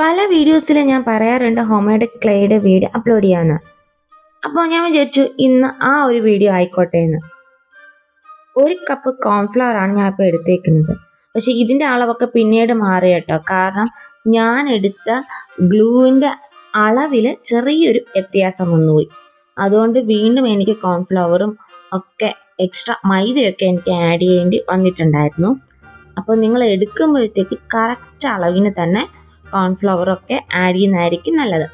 പല വീഡിയോസിൽ ഞാൻ പറയാറുണ്ട് ഹോമയുടെ ക്ലേയുടെ വീഡിയോ അപ്ലോഡ് ചെയ്യാമെന്ന് അപ്പോൾ ഞാൻ വിചാരിച്ചു ഇന്ന് ആ ഒരു വീഡിയോ ആയിക്കോട്ടെ എന്ന്. ഒരു കപ്പ് കോൺഫ്ലവർ ആണ് ഞാൻ ഇപ്പോൾ എടുത്തേക്കുന്നത്. പക്ഷേ ഇതിന്റെ അളവൊക്കെ പിന്നീട് മാറി കേട്ടോ. കാരണം ഞാൻ എടുത്ത ഗ്ലൂവിന്റെ അളവിൽ ചെറിയൊരു വ്യത്യാസം വന്നുപോയി. അതുകൊണ്ട് വീണ്ടും എനിക്ക് കോൺഫ്ലവറും ഒക്കെ എക്സ്ട്രാ മൈദയൊക്കെ എനിക്ക് ആഡ് ചെയ്യേണ്ടി വന്നിട്ടുണ്ടായിരുന്നു. അപ്പോൾ നിങ്ങൾ എടുക്കുമ്പോഴത്തേക്ക് കറക്റ്റ് അളവിന് തന്നെ കോൺഫ്ലവറൊക്കെ ആഡ് ചെയ്യുന്നതായിരിക്കും നല്ലത്.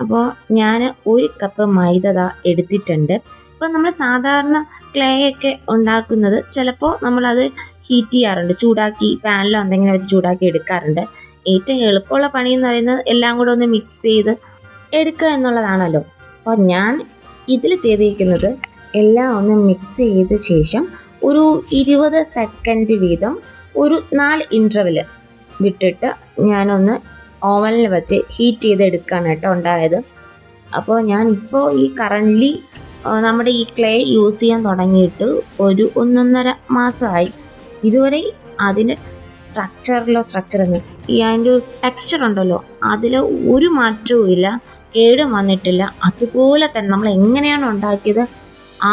അപ്പോൾ ഞാൻ ഒരു കപ്പ് മൈദ എടുത്തിട്ടുണ്ട്. ഇപ്പോൾ നമ്മൾ സാധാരണ ക്ലേ ഒക്കെ ഉണ്ടാക്കുന്നത് ചിലപ്പോൾ നമ്മളത് ഹീറ്റ് ചെയ്യാറുണ്ട്. ചൂടാക്കി പാനിലോ എന്തെങ്കിലും വെച്ച് ചൂടാക്കി എടുക്കാറുണ്ട്. ഏറ്റവും എളുപ്പമുള്ള പണി എന്ന് പറയുന്നത് എല്ലാം കൂടെ ഒന്ന് മിക്സ് ചെയ്ത് എടുക്കുക എന്നുള്ളതാണല്ലോ. അപ്പോൾ ഞാൻ ഇതിൽ ചെയ്തിരിക്കുന്നത് എല്ലാം ഒന്ന് മിക്സ് ചെയ്ത ശേഷം ഒരു ഇരുപത് സെക്കൻഡ് വീതം ഒരു നാല് ഇന്റർവെൽ വിട്ടിട്ട് ഞാനൊന്ന് ഓവനിൽ വെച്ച് ഹീറ്റ് ചെയ്തെടുക്കുകയാണ് കേട്ടോ ഉണ്ടായത്. അപ്പോൾ ഞാനിപ്പോൾ ഈ കറന്റ്ലി നമ്മുടെ ഈ ക്ലേ യൂസ് ചെയ്യാൻ തുടങ്ങിയിട്ട് ഒരു ഒന്നൊന്നര മാസമായി. ഇതുവരെ അതിന്റെ സ്ട്രക്ചറിലോ സ്ട്രക്ചർ എന്ന് ഈ അതിന്റെ ടെക്സ്ചർ ഉണ്ടല്ലോ അതിൽ ഒരു മാറ്റവും ഇല്ല കേടും വന്നിട്ടില്ല. അതുപോലെ തന്നെ നമ്മൾ എങ്ങനെയാണ് ഉണ്ടാക്കിയത്?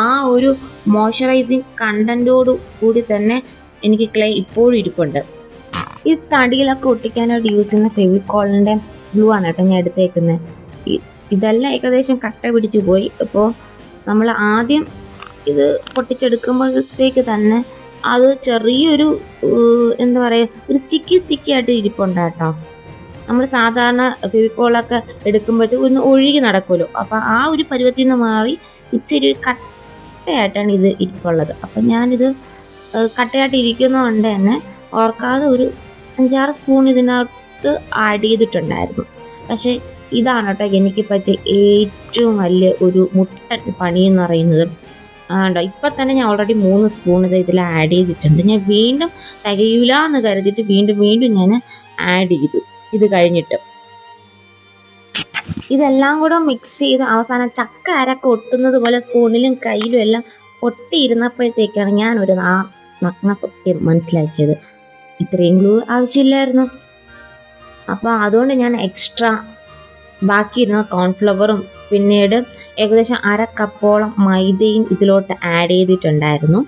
ആ ഒരു മോയ്സ്ചറൈസിങ് കണ്ടന്റോട് കൂടി തന്നെ എനിക്ക് ക്ലേ ഇപ്പോഴും ഇരിപ്പുണ്ട്. ഈ തടിയിലൊക്കെ ഒട്ടിക്കാനായിട്ട് യൂസ് ചെയ്യുന്ന ഫെവിക്കോളിന്റെ ഗ്ലൂ ആണ് കേട്ടോ ഞാൻ എടുത്തേക്കുന്നത്. ഇതെല്ലാം ഏകദേശം കട്ട പിടിച്ചു പോയി. അപ്പോൾ നമ്മൾ ആദ്യം ഇത് പൊട്ടിച്ചെടുക്കുമ്പോഴത്തേക്ക് തന്നെ അത് ചെറിയൊരു എന്താ പറയുക ഒരു സ്റ്റിക്കി സ്റ്റിക്കി ആയിട്ട് ഇരിപ്പുണ്ട് കേട്ടോ. നമ്മൾ സാധാരണ ഫെവിക്കോളൊക്കെ എടുക്കുമ്പോഴത്തേക്ക് ഒന്ന് ഒഴുകി നടക്കുമല്ലോ. അപ്പോൾ ആ ഒരു പരുവത്തിൽ നിന്ന് മാറി ഇച്ചിരി ഒരു കട്ടയായിട്ടാണ് ഇത് ഇരിപ്പുള്ളത്. അപ്പം ഞാനിത് കട്ടയായിട്ട് ഇരിക്കുന്നതുകൊണ്ട് തന്നെ ഓർക്കാതെ ഒരു അഞ്ചാറ് സ്പൂൺ ഇതിനകത്ത് ആഡ് ചെയ്തിട്ടുണ്ടായിരുന്നു. പക്ഷേ ഇതാണ് കേട്ടോ എനിക്ക് പറ്റിയ ഏറ്റവും വലിയ ഒരു മുട്ടൻ പണി എന്ന് പറയുന്നത്. ആണ്ടോ ഇപ്പം തന്നെ ഞാൻ ഓൾറെഡി മൂന്ന് സ്പൂൺ ഇത് ഇതിൽ ആഡ് ചെയ്തിട്ടുണ്ട്. ഞാൻ വീണ്ടും തികയില്ല എന്ന് കരുതിയിട്ട് വീണ്ടും വീണ്ടും ഞാൻ ആഡ് ചെയ്തു. ഇത് കഴിഞ്ഞിട്ട്. ഇതെല്ലാം കൂടെ മിക്സ് ചെയ്ത് അവസാനം ചക്ക അരക്കെ ഒട്ടുന്നത് പോലെ സ്പൂണിലും കയ്യിലും എല്ലാം ഒട്ടിയിരുന്നപ്പോഴത്തേക്കാണ് ഞാൻ ഒരു നഗ്ന സത്യം മനസ്സിലാക്കിയത്. ഇത്രയും ഗ്ലൂ ആവശ്യമില്ലായിരുന്നു. അപ്പോൾ അതുകൊണ്ട് ഞാൻ എക്സ്ട്രാ ബാക്കിയിരുന്ന കോൺഫ്ലവറും പിന്നീട് ഏകദേശം അര കപ്പോളം മൈദയും ഇതിലോട്ട് ആഡ് ചെയ്തിട്ടുണ്ടായിരുന്നു.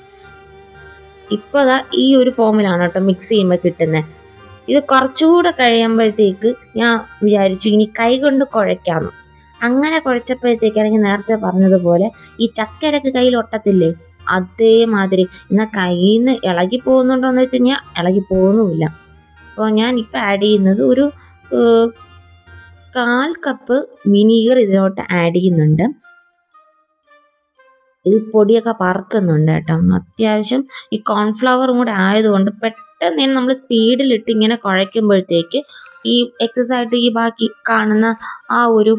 ഇപ്പോൾ അതാ ഈ ഒരു ഫോമിലാണ് കേട്ടോ മിക്സ് ചെയ്യുമ്പോൾ കിട്ടുന്നത് ഇത് കുറച്ചുകൂടെ കഴിയുമ്പോഴത്തേക്ക് ഞാൻ വിചാരിച്ചു ഇനി കൈ കൊണ്ട് കുഴയ്ക്കാമെന്ന് അങ്ങനെ കുഴച്ചപ്പോഴത്തേക്കാണെങ്കിൽ നേരത്തെ പറഞ്ഞതുപോലെ ഈ ചക്കരക്ക് കയ്യിൽ ഒട്ടത്തില്ലേ? അതേമാതിരി. എന്നാൽ കയ്യിൽ നിന്ന് ഇളകി പോകുന്നുണ്ടോ എന്ന് വെച്ച് കഴിഞ്ഞാൽ ഇളകി പോകുന്നുമില്ല. അപ്പോൾ ഞാൻ ഇപ്പോൾ ആഡ് ചെയ്യുന്നത് ഒരു കാൽ കപ്പ് വിനീഗർ ഇതിലോട്ട് ആഡ് ചെയ്യുന്നുണ്ട്. ഇത് പൊടിയൊക്കെ പറക്കുന്നുണ്ട് കേട്ടോ. അത്യാവശ്യം ഈ കോൺഫ്ലവറും കൂടെ ആയതുകൊണ്ട് പെട്ടെന്ന് തന്നെ നമ്മൾ സ്പീഡിലിട്ട് ഇങ്ങനെ കുഴയ്ക്കുമ്പോഴത്തേക്ക് ഈ എക്സസ് ആയിട്ട് ഈ ബാക്കി കാണുന്ന ആ ഒരു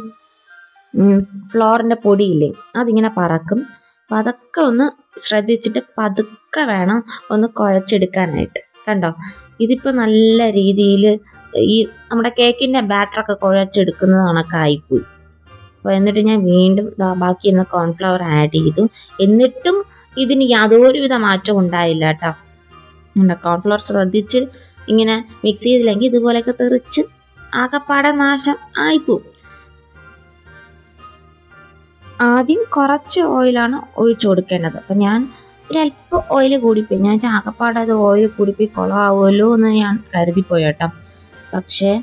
ഫ്ലോറിന്റെ പൊടിയില്ലേ അതിങ്ങനെ പറക്കും അപ്പം അതൊക്കെ ഒന്ന് ശ്രദ്ധിച്ചിട്ട് പതുക്കെ വേണം ഒന്ന് കുഴച്ചെടുക്കാനായിട്ട്. കണ്ടോ? ഇതിപ്പോൾ നല്ല രീതിയിൽ ഈ നമ്മുടെ കേക്കിന്റെ ബാറ്ററൊക്കെ കുഴച്ചെടുക്കുന്നത് കണക്കായിപ്പോയി അപ്പോൾ എന്നിട്ട് ഞാൻ വീണ്ടും ബാക്കി എന്ന കോൺഫ്ലവർ ആഡ് ചെയ്തു. എന്നിട്ടും ഇതിന് യാതൊരുവിധ മാറ്റവും ഉണ്ടായില്ല കേട്ടോ. നമ്മുടെ കോൺഫ്ലവർ ശ്രദ്ധിച്ച് ഇങ്ങനെ മിക്സ് ചെയ്തില്ലെങ്കിൽ ഇതുപോലെയൊക്കെ തെറിച്ച് ആകെപ്പാടെ നാശം ആയിപ്പോവും. ആദ്യം കുറച്ച് ഓയിലാണ് ഒഴിച്ചു കൊടുക്കേണ്ടത്. അപ്പം ഞാൻ ഒരല്പം ഓയിൽ കൂടിപ്പോയി ഞാൻ ചാകപ്പാടത് ഓയിൽ കൂടിപ്പോയി കുളമാവുമല്ലോ എന്ന് ഞാൻ കരുതിപ്പോയി കേട്ടോ. പക്ഷേ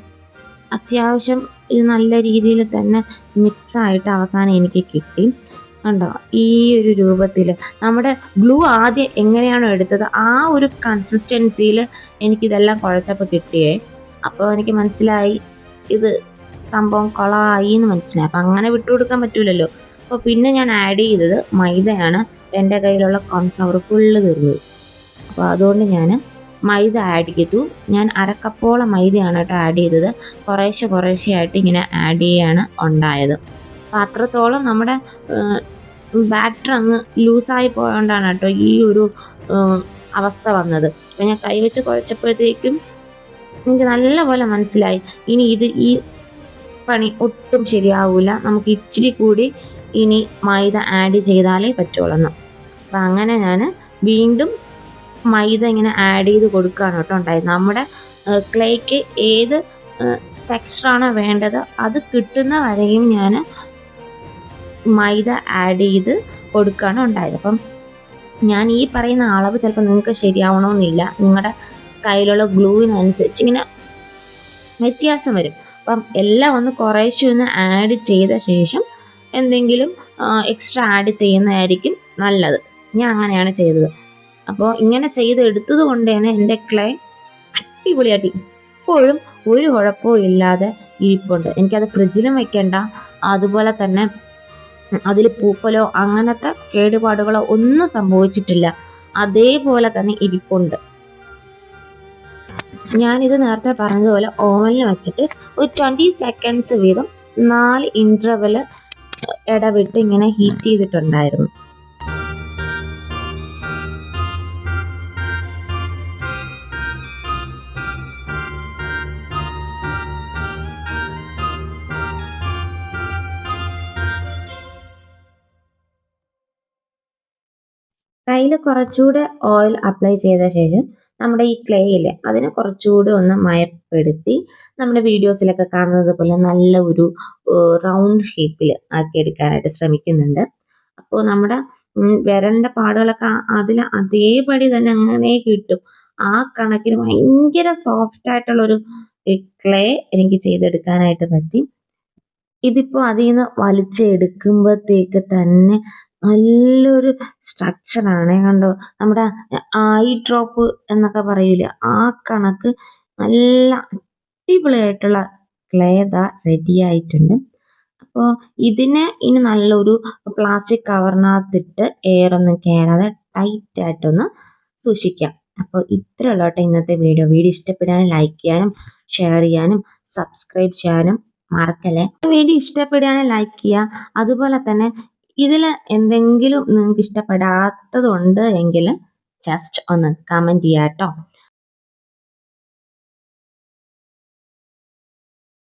അത്യാവശ്യം ഇത് നല്ല രീതിയിൽ തന്നെ മിക്സായിട്ട് അവസാനം എനിക്ക് കിട്ടി. കണ്ടോ? ഈ ഒരു രൂപത്തിൽ നമ്മുടെ ഗ്ലൂ ആദ്യം എങ്ങനെയാണോ എടുത്തത് ആ ഒരു കൺസിസ്റ്റൻസിയിൽ എനിക്കിതെല്ലാം കുഴച്ചപ്പോൾ കിട്ടിയേ. അപ്പോൾ എനിക്ക് മനസ്സിലായി ഇത് സംഭവം കുളമായി എന്ന് മനസ്സിലായി. അപ്പം അങ്ങനെ വിട്ടുകൊടുക്കാൻ പറ്റൂലല്ലോ. അപ്പോൾ പിന്നെ ഞാൻ ആഡ് ചെയ്തത് മൈദയാണ്. എന്റെ കയ്യിലുള്ള കോൺഫ്ലവർ ഫുള്ള് തീർന്നു. അപ്പോൾ അതുകൊണ്ട് ഞാൻ മൈദ ആഡ് ചെയ്തു. ഞാൻ അരക്കപ്പോളം മൈദയാണ് കേട്ടോ ആഡ് ചെയ്തത്. കുറേശ്ശെ കുറേശ്ശെ ആയിട്ട് ഇങ്ങനെ ആഡ് ചെയ്യാണ് ഉണ്ടായത്. അപ്പോൾ അത്രത്തോളം നമ്മുടെ ബാറ്റർ അങ്ങ് ലൂസായി പോയതുകൊണ്ടാണ് കേട്ടോ ഈ ഒരു അവസ്ഥ വന്നത്. അപ്പോൾ ഞാൻ കൈവച്ച് കുഴച്ചപ്പോഴത്തേക്കും എനിക്ക് നല്ലപോലെ മനസ്സിലായി. ഇനി ഇത് ഈ പണി ഒട്ടും ശരിയാവില്ല നമുക്ക് ഇച്ചിരി കൂടി ഇനി മൈദ ആഡ് ചെയ്താലേ പറ്റുള്ളൂ. അപ്പം അങ്ങനെ ഞാൻ വീണ്ടും മൈദ ഇങ്ങനെ ആഡ് ചെയ്ത് കൊടുക്കുകയാണ് കേട്ടോ ഉണ്ടായത് നമ്മുടെ ക്ലേക്ക് ഏത് ടെക്സ്ചറാണ് വേണ്ടത് അത് കിട്ടുന്ന വരെയും ഞാൻ മൈദ ആഡ് ചെയ്ത് കൊടുക്കുകയാണ് ഉണ്ടായത് അപ്പം ഞാൻ ഈ പറയുന്ന അളവ് ചിലപ്പോൾ നിങ്ങൾക്ക് ശരിയാവണമെന്നില്ല. നിങ്ങളുടെ കയ്യിലുള്ള ഗ്ലൂവിനനുസരിച്ച് ഇങ്ങനെ വ്യത്യാസം വരും. അപ്പം എല്ലാം ഒന്ന് കുറേശ്ശെ ഒന്ന് ആഡ് ചെയ്ത ശേഷം എന്തെങ്കിലും എക്സ്ട്രാ ആഡ് ചെയ്യുന്നതായിരിക്കും നല്ലത്. ഞാൻ അങ്ങനെയാണ് ചെയ്തത്. അപ്പോൾ ഇങ്ങനെ ചെയ്തെടുത്തത് കൊണ്ട് തന്നെ എന്റെ ക്ലേ അടിപൊളിയായിട്ട് ഇപ്പോഴും ഒരു കുഴപ്പവും ഇല്ലാതെ ഇരിപ്പുണ്ട്. എനിക്കത് ഫ്രിഡ്ജിലും വെക്കേണ്ട. അതുപോലെ തന്നെ അതിൽ പൂപ്പലോ അങ്ങനത്തെ കേടുപാടുകളോ ഒന്നും സംഭവിച്ചിട്ടില്ല. അതേപോലെ തന്നെ ഇരിപ്പുണ്ട്. ഞാനിത് നേരത്തെ പറഞ്ഞതുപോലെ ഓവനിൽ വെച്ചിട്ട് ഒരു ട്വന്റി സെക്കൻഡ്സ് വീതം നാല് ഇന്റർവെൽ ഇടവിട്ട് ഇങ്ങനെ ഹീറ്റ് ചെയ്തിട്ടുണ്ടായിരുന്നു. കയ്യിൽ കുറച്ചുകൂടെ ഓയിൽ അപ്ലൈ ചെയ്ത ശേഷം നമ്മുടെ ഈ ക്ലേ ഇല്ലേ അതിനെ കുറച്ചുകൂടി ഒന്ന് മയപ്പെടുത്തി നമ്മുടെ വീഡിയോസിലൊക്കെ കാണുന്നത് പോലെ നല്ല ഒരു റൗണ്ട് ഷേപ്പിൽ ആക്കിയെടുക്കാനായിട്ട് ശ്രമിക്കുന്നുണ്ട്. അപ്പോൾ നമ്മുടെ വരണ്ട പാടുകളൊക്കെ അതിൽ അതേപടി തന്നെ അങ്ങനെ കിട്ടും. ആ കണക്കിന് ഭയങ്കര സോഫ്റ്റ് ആയിട്ടുള്ളൊരു ക്ലേ എനിക്ക് ചെയ്തെടുക്കാനായിട്ട് പറ്റി. ഇതിപ്പോൾ അതിൽ നിന്ന് വലിച്ചെടുക്കുമ്പോഴത്തേക്ക് തന്നെ നല്ലൊരു സ്ട്രക്ചറാണ് കണ്ടോ? നമ്മുടെ ഐ ഡ്രോപ്പ് എന്നൊക്കെ പറയൂലേ ആ കണക്ക് നല്ല അടിപൊളിയായിട്ടുള്ള ക്ലേ ദാ റെഡി ആയിട്ടുണ്ട്. അപ്പോൾ ഇതിനെ ഇനി നല്ലൊരു പ്ലാസ്റ്റിക് കവറിനകത്തിട്ട് എയറൊന്നും കയറാതെ ടൈറ്റ് ആയിട്ടൊന്ന് സൂക്ഷിക്കാം. അപ്പോൾ ഇത്രയുള്ള കേട്ടോ ഇന്നത്തെ വീഡിയോ വീഡിയോ ഇഷ്ടപ്പെടാനും ലൈക്ക് ചെയ്യാനും ഷെയർ ചെയ്യാനും സബ്സ്ക്രൈബ് ചെയ്യാനും മറക്കല്ലേ? വീഡിയോ ഇഷ്ടപ്പെടുകയാണെങ്കിൽ ലൈക്ക് ചെയ്യുക. അതുപോലെ തന്നെ ഇതിൽ എന്തെങ്കിലും നിങ്ങൾക്ക് ഇഷ്ടപ്പെടാത്തതുണ്ട് എങ്കിൽ ജസ്റ്റ് ഒന്ന് കമന്റ് ചെയ്യാം കേട്ടോ